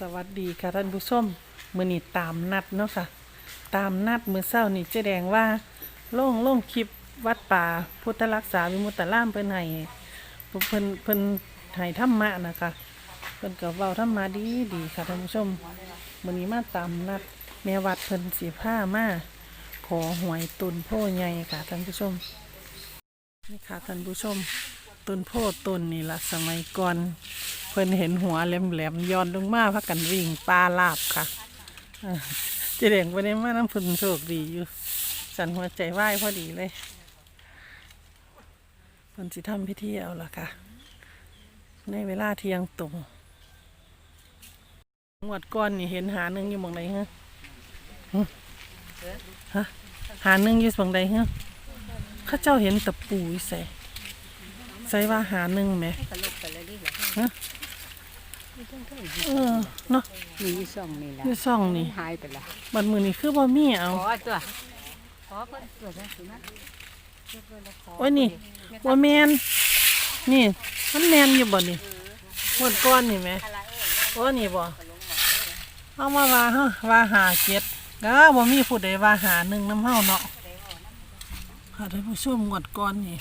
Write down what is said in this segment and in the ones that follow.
สวัสดีค่ะท่านผู้ชมมือนี้ตามนัดเนาะค่ะ ตามนัดมือเช้านี่เจ๊แดงว่าล่งล่งคลิปวัดป่าพุทธรักษาวิมุตตารามเพิ่นให้เพิ่นเพิ่นให้ธรรมะนะคะเพิ่นก็เว้าธรรมะดีดีค่ะท่านผู้ชมมือนี้มาตามนัดแม่วัดเพิ่นสิพามาขอหวยตุนโพใหญ่ค่ะท่านผู้ชมนี่ค่ะท่านผู้ชมต้นโพธิ์ต้นนี่ละสมัยก่อน เพิ่นเห็นหัวแหลมๆย้อนลงมาพักกันวิ่งปลาลาบค่ะเจเด่งไปได้มาน้ำพิ่นโชคดีอยู่สันหัวใจไหวพอดีเลยเพิ่นสิทำพิธีเอาละค่ะ ในเวลาเที่ยงตรงงวดก้อนนี่เห็นหาหนึ่งอยู่หมองใดฮะหึฮะหาหนึ่งอยู่หมองใดฮะข้าเจ้าเห็นตะปูใส่ใส่ว่าหาหนึ่งไหมฮะ เออเนาะมีอยู่สองนี่แหละอยู่ซ่องนี่หายไปละบัดมือนี่คือบ่มีเอาขอตัวขอเพิ่นตัวนะสินะโอ้ยนี่บ่แมนนี่มันแมนอยู่บ่นี่หมดก้อนนี่ไหมโอ้นี่บ่เอามาว่าเฮาว่าหาเจ็ดก็บ่มีผู้ใดว่าหาหนึ่งน้ำเฮาเนาะค่ะท่านผู้ชมหมดก้อนนี่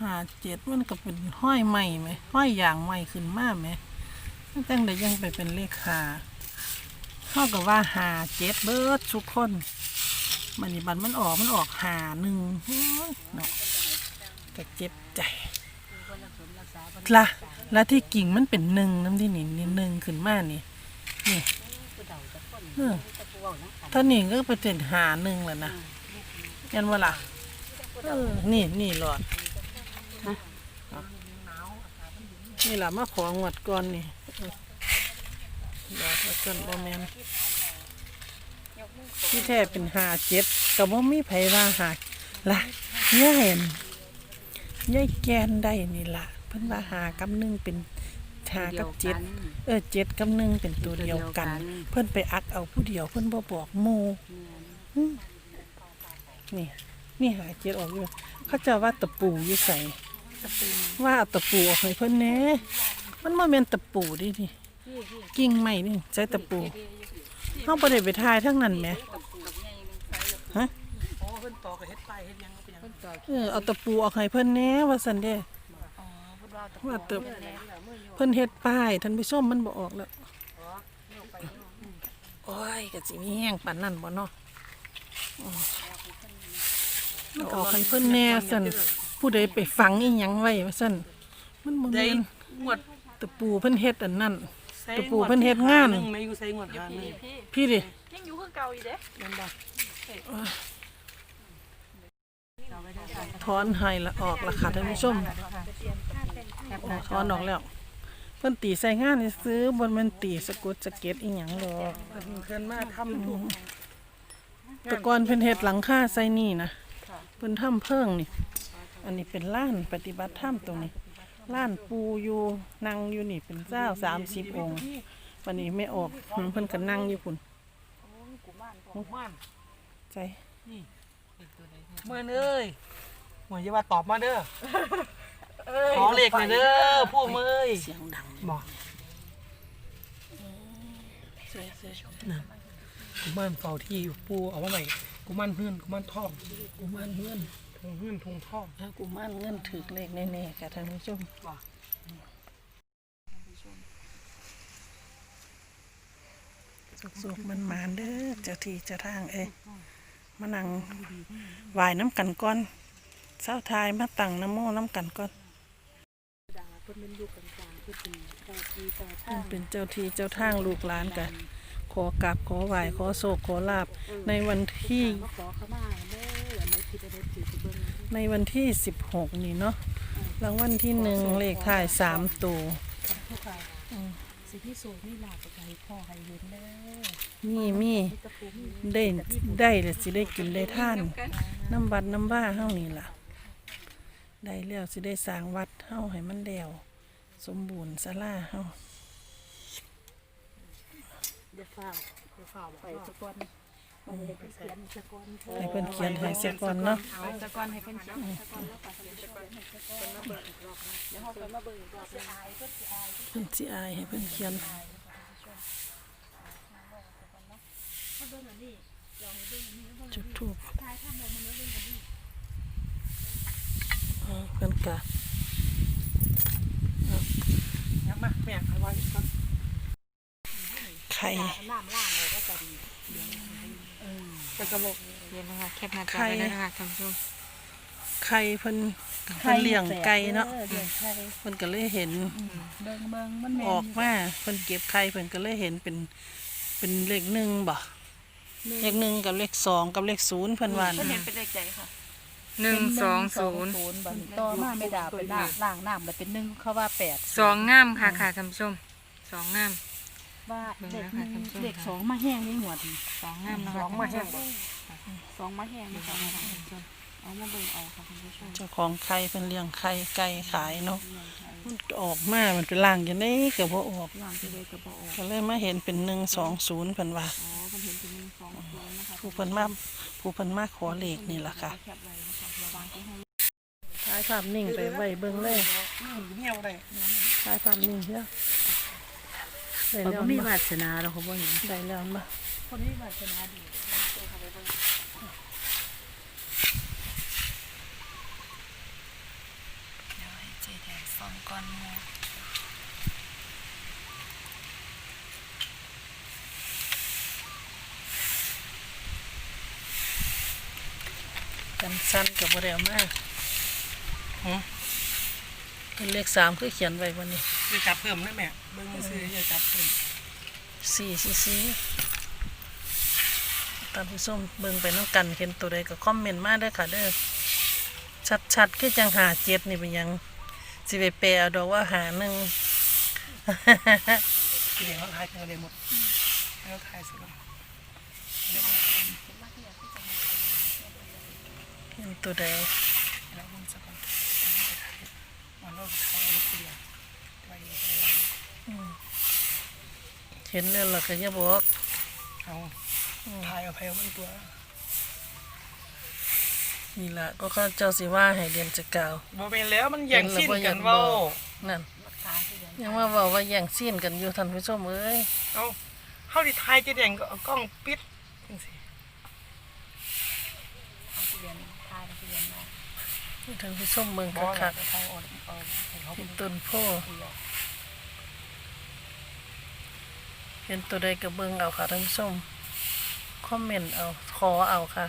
หาเจ็ดมันก็เป็นห้อยใหม่ไหมห้อยอย่างใหม่ขึ้นมาไหม มันจังได้ยังไปเป็นเลขหาเท่ากับว่าหาเจ็ดเบิร์ดทุกคนมันนี่บันมันออกมันออกหาหนึ่งเนาะก็เจ็บใจละแล้วที่กิ่งมันเป็นหนึ่งน้ำที่นี่นี่หนึ่งขึ้นมานี่นี่ถ้านี่ก็ไปเป็นหาหนึ่งแล้วนะยันว่าล่ะนี่นี่หลอดนี่ล่ะมาของวดก่อนนี่ หลอดแล้วกันบ่แมนที่แท้เป็นหาเจ็ดกับว่ามีไผว่าหาละเนี่ยเห็นยายแกนได้นี่ล่ะเพิ่นว่าหากับหนึ่งเป็นหากับเจ็ดเออเจ็ดกับหนึ่งเป็นตัวเดียวกัน เพื่อนไปอักเอาผู้เดียวเพื่อนบ่บอกหมูอืมนี่นี่หาเจ็ดออกอยู่เขาเจะว่าตะปูอยู่ใส่ว่าเอาตะปูออกให้เพื่อนแหน่ มันบ่แม่นตะปูดินี่กิ่งไม้นี่ใช้ตะปูเฮาบ่ได้ไปทายทั้งนั้นแหมฮะเพิ่นต่อเออเอาตะปูออกให้เพิ่นแหน่ว่าซั่นเด้ว่าแต่เพิ่นเฮ็ดป้ายท่านผู้ชมมันบ่ออกแล้วโอ้ยก็สิมีแห้งปานนั้นบ่เนาะมันออกให้เพิ่นแหน่ซั่นผู้ใดไปฝังอีหยังไว้ว่าซั่นมันบ่แม่นงวด ตะปูเพิ่นเฮ็ดอันนั้นใส่ตะปูเพิ่นเฮ็ดงานหนึ่งไม่อยู่ใส่งวดหาหนึ่งพี่ดิยังอยู่คือเก่าอีเด้ถอนให้ละออกละค่ะท่านผู้ชมโอ้ถอนออกแล้ว เพิ่นตีใส่งานนี่ซื้อบนแม่นตีสะกุดสะเก็ดอีหยังดอกเพิ่นมาทำทุกแต่ก่อนเพิ่นเฮ็ดหลังคาใส่นี่นะเพิ่นทำเพิ่งนี่ อันนี้เป็นล้านปฏิบัติธรรมตรงนี้ ล้านปูอยู่นั่งอยู่นี่เป็นเจ้าสามสิบองค์วันนี้ไม่ออกเพิ่นก็นั่งอยู่พุ่นม่านใจเมื่อเอ้ยหวยอย่าว่าตอบมาเด้อขอเลขหน่อยเด้อผู้เมยเสียงดังบอกใช่ใช่กุมารเฝ้าที่อยู่ปูเอาไว้ไหนกุมารเพื่อนกุมารทองกูมานเงิน ทงเพื่อนทงทองถ้ากูมานเงินถือเลขแน่ๆค่ะท่านผู้ชมสุกๆมันมานๆเด้อเจ้าที่เจ้าทางเอ้ยมานั่งไหวายน้ำกันก่อนเศร้าทายมาตั้งน้ำโมน้ำกันก่อนเป็นเจ้าที่เจ้าทางลูกหลานกันขอกราบขอไหวขอโศกขอลาบในวันที่ ในวันที่สิบหกนี่เนาะรางวัลที่หนึ่งเลขท้ายสามตัวทุกค่ะสิพี่โสนี่ลาไปไกลพ่อให้เห็นเด้อมีมีตะปูมีได้ได้เลยสิได้กินได้ท่าน น้ำบัดน้ำบ้าเฮานี่ล่ะ ได้แล้วสิได้สร้างวัดเฮาให้มันแล้วสมบูรณ์ศาลาเฮาเดี๋ยวฝ้าเดี๋ยวฝ้าไปสะก่อน มันเลยไปเขียนสะก่อนให้เพิ่นเขียนให้เสียก่อนเนาะเอาสะก่อนให้เพิ่นเขียนสะก่อนแล้วก็เดี๋ยวเฮาไปมาเบิ่งรอบแล้วเพิ่นสิอายให้เพิ่นเขียนเบิ่งอันนี้ลองให้เบิ่งอันนี้แล้วเบิ่งจุดทูบท้ายถ้ามองมันแล้วเบิ่งอันนี้เพิ่นกะยับมาแม่เอาไว้ก่อนไข่น้ำล่างเลยก็จะดี เป็นกระบอกเดี๋ยวนะคะแคปหน้าจอไว้ด้วยนะคะท่านผู้ชมไข่เพิ่นเพิ่นเลี้ยงไก่เนาะออเลี้ยงไก่เพิ่นก็เลยเห็นเบิ่งเบิ่งมันแม่นออกมาเพิ่นเก็บไข่เพิ่นก็เลยเห็นเป็นเป็นเลขหนึ่งบ่เลขหนึ่งกับเลขสองกับเลขศูนย์เพิ่นว่าเพิ่นนะเห็นเป็นเลขใจค่ะหนึ่งสองศูนย์บัดนี้ต่อมาไม่ดาเป็นล่างล่างน้ำแล้วเป็นหนึ่งเขาว่าแปดสองงามค่ะค่ะท่านผู้ชมสองงาม ว่าเบิ่งเด็กแล้วหค่ะนึ่งท่านผู้ชมเด็กสองมาแห้งนี่หวดสองงามนะคะสองมาแห้งบ่สองมาแห้งนี่สองมาแห้งเอามาเบิ่งเอาค่ะท่านผู้ชมเจ้าของไข่เพิ่นเลี้ยงไข่ไก่ขายเนาะมันออกมา มันเป็นล่างจังได๋ก็บ่ออกล่างไปเลยกระบอกก็เลยมาเห็นเป็นหนึ่งสองศูนย์เพิ่นว่าอ๋อมันเห็นเป็นหนึ่งสองศูนย์นะคะผู้เพิ่นมาผู้เพิ่นมาขอเลขนี่ล่ะค่ะแคปไว้นะคะระวังที่ให้ถ่ายภาพนิ่งไปไว้เบิ่งเลยเมียวได้ถ่ายภาพนิ่งเด้อ ได้เขาแล้วบ่มีมาวาสนาเราเขาบ่เห็นได้แล้วมาคนมีวาสนาดีเจ๊แดงสองก้อนหมูกันสั้นกับบ่ได้เอามาฮะ เป็นเลขสามคือเขียนไว้บ่นี่จะจับเพิ่มได้แม่เบิ่งซื้อจะจับเพิ่มสี่สี่สี่ตามผู้ชมเบิ่งไปน้องกันเห็นตัวใดก็คอมเมนต์มาเด้อค่ะเด้อชัดๆคือจังหาเจ็ดนี่เป็นหยังสิไปแปลเอาดอกว่าหาหนึ่งที่เดี๋ยวเขาทายกันเลยหมดแล้วทายสิก่อนเห็นตัวใด แล้วมึงสักก่อนมัน เราทายเอาทีเดียวไปเลยไปเลยเห็นแล้วล่ะก็อย่าบอกเอาทายเอาไปเอาไม่ตัว นี่ล่ะก็เขาเจ้าสิว่าให้เรียนจะกล่าวบ่เป็นแล้วมันแย่งสิ้นกันเว้านั่นยังว่าเว้าว่าแย่งซีนกันอยู่ท่านผู้ชมเอ้ยเอาเฮาดิทายจะแดงก็เอากล้องปิดจังซี่ ท่านผู้ชมเบิ่งบ่คักทายเอาเอาให้เขาๆเห็นต้นโพเห็นตัวใดก็เบิ่งเอาค่ะท่านผู้ชมคอมเมนต์เอาขอเอาค่ะ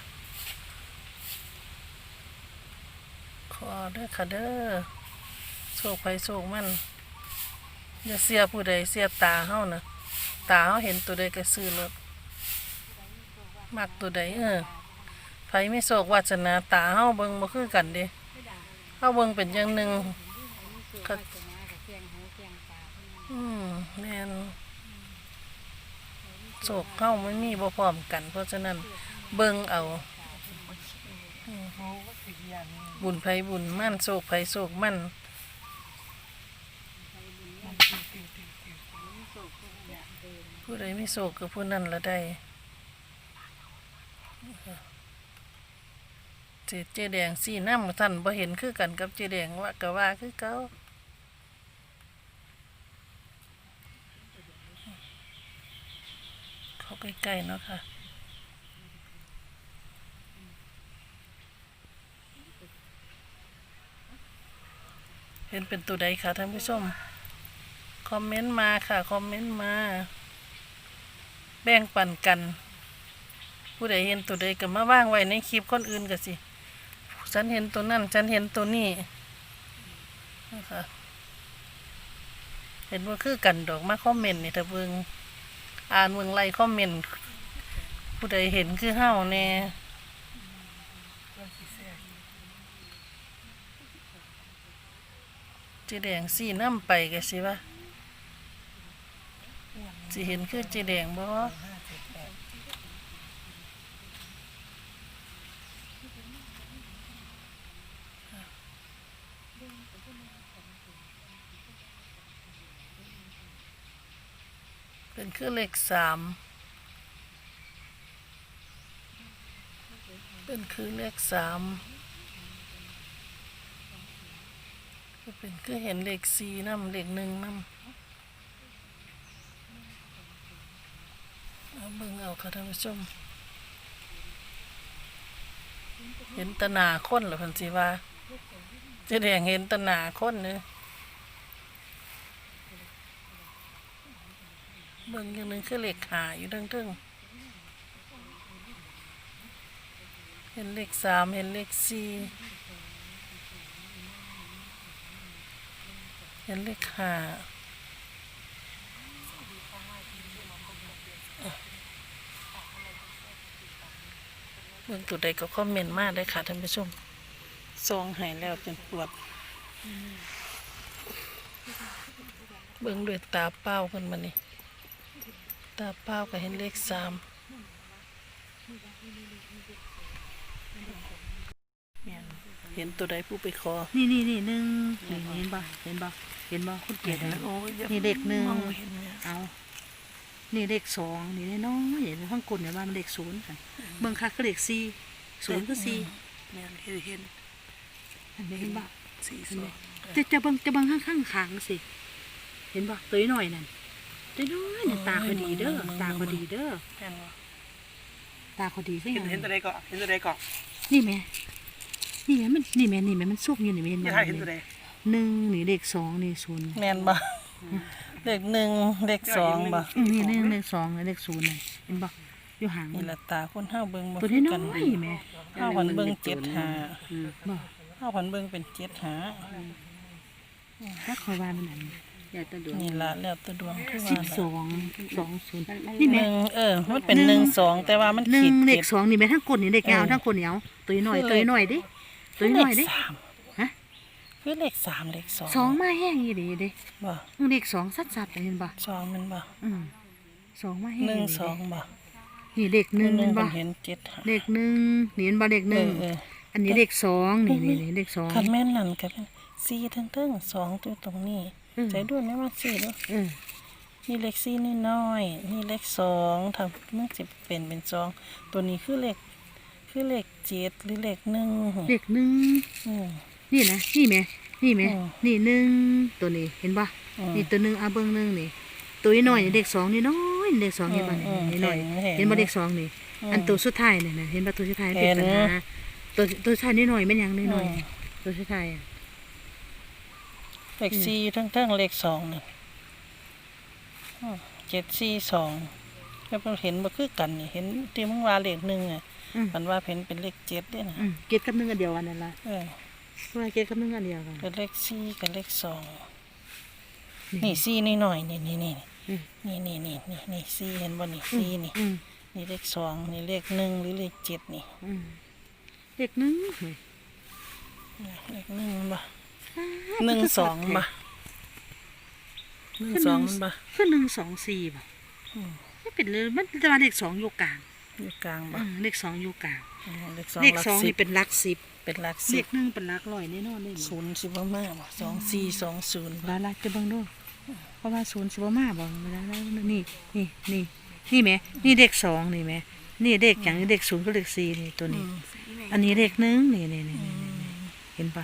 ขอเด้อค่ะเด้อโชคไปโชคมันอย่าเสียผู้ใดเสียตาเฮานะตาเฮาเห็นตัวใดก็ซื้อรถมักตัวใดเออไผไม่โชควาสนาตาเฮาเบิ่งบ่คือกันเด้ เฮาเบิ่งเป็นอย่างหนึ่งก็อืมแม่นโศกเฮามันมีบ่พร้อมกัน เพราะฉะนั้นเบิ่งเอา บุญไผบุญมั่นโศกไผโศกมั่นผู้ใดไม่โศกก็ผู้นั้นละได้ เจเจแดงสีน้ำท่านบ่เห็นคือกันกับเจแดงว่าก็ว่าคือเก่าเขาใกล้ๆเนาะค่ะเห็นเป็นตัวใดค่ะท่านผู้ชม คอมเมนต์มาค่ะ คอมเมนต์มา แบ่งปันกัน ผู้ใดเห็นตัวใดก็มาว่างไว้ในคลิปคนอื่นก็สิ ฉันเห็นตัวนั่นฉันเห็นตัวนี้นะคะเห็นว่าคือกันดอกมาคอมเมนต์นี่ถ้าเบิงอ่านเบิ่งไลคอมเมนต์ผู้ใดเห็นคือเฮาแน่เราสิแซ่บเจแดงสีน้ำไปก็สิว่าสิเห็นคือเจแดงบ่ เป็นคือเลขสามเป็นคือเลขสามก็เป็นคือเห็นเลขสี่น้ำเลขหนึ่งน้ำเอาเบิ่งเอาค่ะท่านผู้ชม เห็นตนาค้นเหรอพันสีว่าจะแดงเห็นตนาค้นเนื้ เบิ่งอย่างหนึงคือเลขหาอยู่ทั้งทึ่งเห็นเลขสามเห็นเลขสี่เห็นเลขห้าเบิ่งตัวใดก็คอมเมนต์มาได้ค่ะท่านผู้ชมซองหายแล้วจนปวด เบิ่งด้วยตาเป้ากันมานี่ ตาเป้าก็เห็นเลขสามแม่นเห็นตัวใดผู้ไปขอนี่นี่นี่หนึ่งนี่เห็นบ่เห็นบ่เห็นบ่คุณเกียรตินะโอ้ยอย่านี่เลขหนึ่งมอบ่เห็นเนี่ยเอานี่เลขสองนี่น้อยๆเห็นข้างกลเนี่ยว่ามันเลขศูนย์กันเบิ่งคักก็เลขสี่ศูนย์ก็สี่แม่นเห็นเห็นเห็นไหมเห็นบ่สี่สเห็นอไหมงจะจะเบิ่งจะเบิ่งข้างข้างๆขางสิ เห็นบ่ตัวน้อยนั่น ตัวน้อยนั่นตาพอดีเด้อตาพอดีเด้อแม่นบ่ตาพอดีก็เห็ยันงเห็นตัวใดก่อนเห็นตัวใดก่อนนี่แม่นี่แม่มันนี่แม่นี่แม่มันสุกอยู่นี่แม่เห็นนี่บ่ถ้าเห็นตัวใดหนึ่งนี่เลขสองนี่ศูนย์แม่นบ่เลขหนึ่งเลขสองบ่อืมนี่เลขเลขสองเลขศูนย์นั่เห็นบ่อยู่ห่างนี่ละตาคนเฮาเบิ่งบ่ตัวคือน้กันอยแม่เฮาพันเบิ่งเจ็ดหาบ่เฮาพันเบิ่งเป็นเจ็ดหาถ้าคอยว่ามันอันนี่ ละแล้วแตัวดวงคือสิว่าบสองสองศูนย์นี่หแม่นึ่งเออ มันเป็นหนึ่งสองแต่ว่ามันหนึ่ขีงดเลเจ็ขด สองนี่แม่ทั้งกลนี่เลขยาวทั้งกลเหนียวตัวน้อยตัวน้อยดิตัวน้อยดิ เลขสามฮะ คือเลขสามเลขสองสองมาแห้งอีดีเด้บ่เลขสองสัดๆเห็นบ่สองมันบ่อืมสองมาแห้งหนึ่งสองบ่นี่เลขหนึ่งหนึ่เห็งนบ่เห็นเจ็ดหาเลขหนึ่งนี่เห็นบ่เลขหนึ่งเออ อันนี้เลขสองนี่นี่นี่เลขสองคันแม่นนั่นก็เป็นสี่ทั้งเทั้งสองตัวตรงนี้อืม ใจด้วยไหมว่าสี่ด้วยเออนี่เลขสี่นี่น้อย นี่เลขสองทำมันจะเป็นเป็นสองตัวนี้คือเลขคือเลขเจ็ดหรือเลขหนึ่งเลขหนึ่งอืมนี่นะนี่แม่นี่แม่อืมนี่หนึ่งตัวนี้เห็นป่ะอืมนี่ตัวหนึ่งเอาเบิ้งหนึ่งนี่ตัวนี้น้อยนี่เลขสองนี่น้อยนี่เลขสองเห็นป่ะอืมนี่น้อยเห็นเห็นป่ะเลขสองนี่อืมอันตัวสุดท้ายเนี่ยนะเห็นป่ะตัวสุดท้ายเห็เป็นนปัญหาตัวตัวสุดท้ายนี่น้อยไม่นยังนี่น้อยอืมตัวสุดท้ายอะ เลขสี่ทั้งทั้งเลขสองนี่อืมเจ็ดสี่สองแล้วเราเห็นบ่คือกันนี่เห็นที่มึงว่าเลขหนึ่งอะอืมมันว่าเห็นเป็นเลขเจ็ดด้วยนะอืมเก็ดกับหนึ่งอันเดียวกันนั่นละเออว่าเก็ดกับหนึ่งอันเดียวกันเป็นเลขสี่กับเลขสองนี่สี่นี่หน่อยนี่นี่นี่อืมนี่นี่นี่นี่นี่สี่เห็นบ่นี่สี่นี่อืมนี่เลขสองนี่เลขหนึ่งหรือเลขเจ็ดนี่อืมเลขหนึ่งเฮ้ยเลขหนึ่งมันบ่ หนึ่งสองบ่หนึ่งสองมันบ่คือหนึ่งสองสี่ป่ะอืมไม่เป็นเลยมันจะมาเลขสองอยู่กลางอยู่กลางบ่อืมเลขสองอยู่กลางอืมเลขสองเลขหลักสองสินี่บเป็นหลักสิบเป็นหลักเลสิบขหนึ่งเป็นหลักร้อยแน่นอนเลยศูนย์สิบว่ามาบ่สองสี่สองศูนย์บ่บาลักจะเบิ่งดูเพราะว่าศูนย์สิบมาบ่เวลาแล้วนี่นี่นี่นี่แหม่นี่เลขสองนี่แหม่นี่เลขอย่างนี้เลขศูนย์ก็เลขสี่นี่ตัวนี้ อันนี้เลขหนึ่งนี่นี่นี่นี่นี่เห็นปะ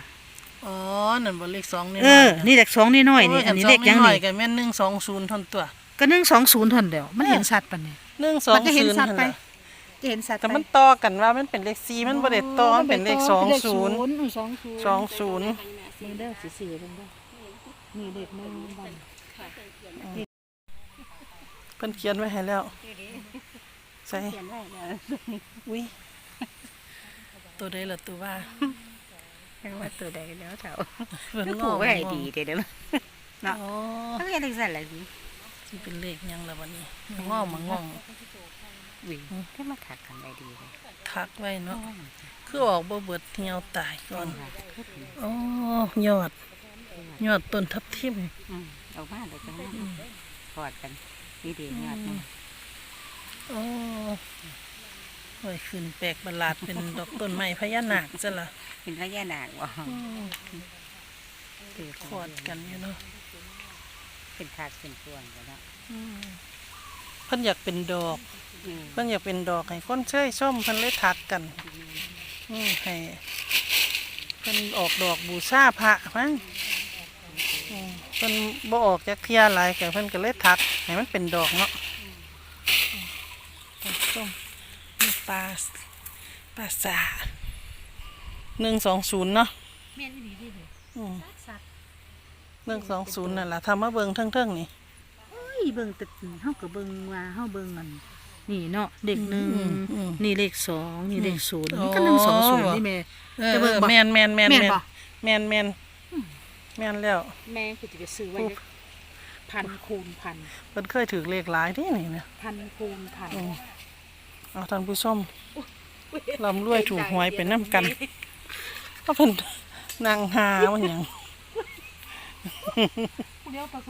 อ๋อนั่นบ่เลขสองนี่เออ นี่เลขสองนี่น้อยนี่อันนี้เลขหยังหน่อยนี่กันแม่นหนึ่งสองศูนย์ทนตัว ก็หนึ่งสองศูนย์ทนเดียวมันเห็นชัดปะเนี่ยหนึ่งสองมันก็เห็นศูนย์ชัดไปนั่นล่ะจะเห็นชัดแต่มันต่อกันว่ามันเป็นเลขสี่มันบ่ได้ต่อมันเป็นเลขสองศูนย์สองศูนย์สองศูนย์นี่เด้อสี่สี่เบิ่งเด้อนี่เลขหนึ่งบันเพิ่นเขียนไว้ให้แล้วใส่อุ้ยตัวใดล่ะตัวว่า ยังว่าตัวใดแล้วเจ้าเพิ่นงผูอกไว้ให้ดีเด้อเด้ออ๋อเขาเรียกจังซั่นล่ะดิสิเป็นเลขหยังล่ะวันนี้งอมางองวิที่มาถักกันได้ดีเลยทักไว้เนาะคือออกบ่เบิดเหี่ยวตายก่อนอ๋อยอด ยอดต้นทับทิมอืมเอามาเดี๋ยวจะกอดกันนี่ดียอดนะโอ้ โอ้ยขึ้นแปลกประหลาดเป็นดอกต้นไม้พญานาคซะละเป็นพญานาคบ่อืมคือขอดกันอยู่เนาะเป็นขาดเป็นพวงกันเนาะอืมเพิ่นอยากเป็นดอก อืมเพิ่นอยากเป็นดอกให้คนเชยชมเพิ่นเลยทักกัน อืมให้เพิ่นออกดอกบูชาพระมั้งอืมเพิ่นบ่ออกจากเที่ยหลายแกเพิ่นก็เลยทัก ให้มันเป็นดอกเนาะอืมต้นส้มนี่ ปลาปลาสาหนึ่งสองศูนย์เนาะแม่นอีหลีเด้ออืมสัตว์หนึ่งสองศูนย์นั่นแหละทำมาเบิ่งเทิงๆนี่เฮ้ยเบิ่งแต่เฮาก็เบิ่งว่าเฮาเบิ่งอัน นี่เนาะเด็กหนึ่งอืมอืมนี่เลขสองนี่เลขศูนย์อ๋อนี่ก็หนึ่งสองศูนย์นี่แม่เออจะเบิ่งบ่แมนแมนแมนแม่แมนนบ่แมนแมนแมนแล้ว แม่คือจะไปซื้อไว้โอ้พันคูณพันเพิ่นเคยถือเลขหลายที่นี่นะพันคูณพันอืม เอาท่านผู้ชมลำรวยถูกหวยเป็นน้ำกันก็เป็นนางหาวันหยังเดี๋ยวไป